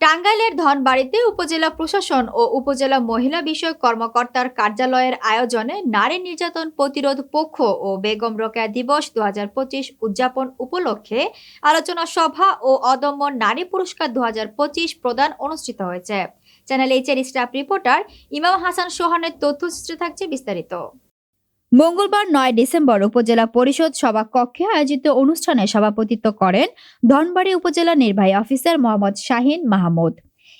টাঙ্গাইলের ধনবাড়িতে উপজেলা প্রশাসন ও উপজেলা মহিলা বিষয়ক কর্মকর্তার কার্যালয়ের আয়োজনে নারী নির্যাতন প্রতিরোধ পক্ষ ও বেগম রোকেয়া দিবস দু হাজার পঁচিশ উদযাপন উপলক্ষে আলোচনা সভা ও অদম্য নারী পুরস্কার দু হাজার পঁচিশ প্রদান অনুষ্ঠিত হয়েছে। চ্যানেল এইচের স্টাফ রিপোর্টার ইমাম হাসান সোহানের তথ্যচিত্রে থাকছে বিস্তারিত। মঙ্গলবার নয় ডিসেম্বর উপজেলা পরিষদ সভা কক্ষে আয়োজিত অনুষ্ঠানে সভাপতিত্ব করেন ধনবাড়ী উপজেলা নির্বাহী অফিসার মোহাম্মদ শাহিন মাহমুদ।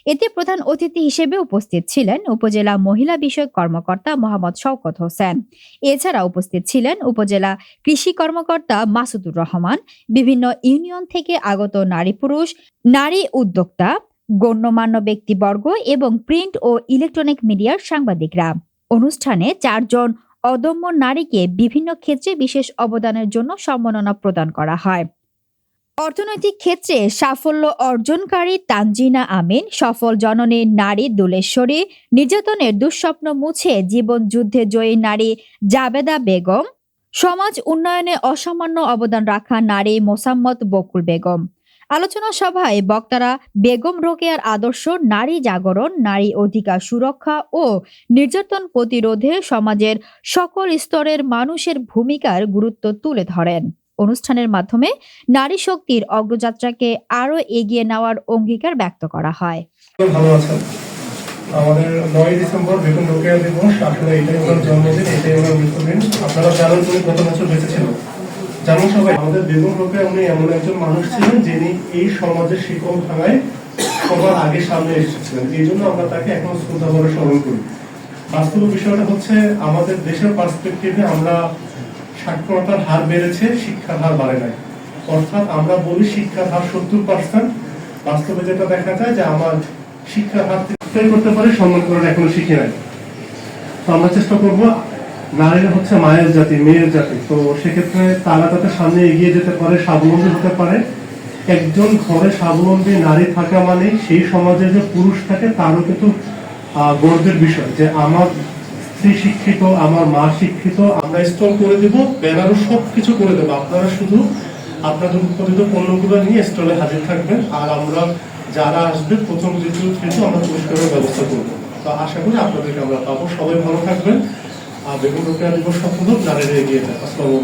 এতে প্রধান অতিথি হিসেবে উপস্থিত ছিলেন উপজেলা মহিলা বিষয়ক কর্মকর্তা মোহাম্মদ শওকত হোসেন। এছাড়া উপস্থিত ছিলেন উপজেলা কৃষি কর্মকর্তা মাসুদুর রহমান, বিভিন্ন ইউনিয়ন থেকে আগত নারী পুরুষ, নারী উদ্যোক্তা, গণ্যমান্য ব্যক্তিবর্গ এবং প্রিন্ট ও ইলেকট্রনিক মিডিয়ার সাংবাদিকরা। অনুষ্ঠানে চারজন অদম্য নারীকে বিভিন্ন ক্ষেত্রে বিশেষ অবদানের জন্য সম্মাননা প্রদান করা হয়। অর্থনৈতিক ক্ষেত্রে সাফল্য অর্জনকারী তানজিনা আমিন সফল জননী নারী দুলেশ্বরী নির্যাতনের দুঃস্বপ্ন মুছে জীবন যুদ্ধে জয়ী নারী জাবেদা বেগম। সমাজ উন্নয়নে অসামান্য অবদান রাখা নারী মোসাম্মত বকুল বেগম। আলোচনা সভায় বক্তারা বেগম রোকেয়ার আদর্শ, নারী জাগরণ, নারী অধিকার সুরক্ষা ও নির্যাতন প্রতিরোধে সমাজের সকল স্তরের মানুষের ভূমিকার গুরুত্ব তুলে ধরেন। অনুষ্ঠানের মাধ্যমে নারী শক্তির অগ্রযাত্রাকে আরও এগিয়ে নেওয়ার অঙ্গীকার ব্যক্ত করা হয়। আমাদের নয় ডিসেম্বর বেতন রোকেয়া দিবস। আসলে এটাই ওনার জন্মদিন, এটাই ওনার মৃত্যুদিন। আপনারা জানেন উনি কত বছর বেঁচে ছিল সবাই আমাদের বেগম উনি এমন একজন মানুষ ছিলেন যিনি এই সমাজের শিকল ভাঙায় সবার আগে সামনে এসেছিলেন। এই জন্য আমরা তাকে এখন স্মরণ করি। বাস্তব বিষয়টা হচ্ছে, আমাদের দেশের পার্সপেক্টিভে আমরা সাক্ষরতার হার বেড়েছে, শিক্ষার হার বাড়ে নাই। অর্থাৎ আমরা বলি শিক্ষার হার সত্তর পার্সেন্ট বাস্তবে যেটা দেখা যায় যে আমার শিক্ষার হার করতে পারে, সম্মান করার এখনও শিখে নাই। তো আমরা চেষ্টা করব নারীরা হচ্ছে মায়ের জাতি, মেয়ের জাতি। তো সেক্ষেত্রে তারা যাতে সামনে এগিয়ে যেতে পারে, স্বাবলম্বী হতে পারে। একজন ঘরে স্বাবলম্বী নারী থাকা মানে সেই সমাজে যে পুরুষ থাকে, তারও কিন্তু গর্বের বিষয় যে আমার স্ত্রী শিক্ষিত, আমার মা শিক্ষিত, আমরা স্টল করে দেব ব্যানারও সব কিছু করে দেবো। আপনারা শুধু আপনাদের উৎপাদিত পণ্যগুলো নিয়ে স্টলে হাজির থাকবেন। আর আমরা যারা আসবে, প্রথম, দ্বিতীয়, তৃতীয়, আমরা পুরস্কারের ব্যবস্থা করব। তো আশা করি আপনাদেরকে আমরা পাবো। সবাই ভালো থাকবেন। আর বেগুন রোকেয়া দিবস সম্পূর্ণ জানিয়ে এগিয়ে যাক আসসালামু।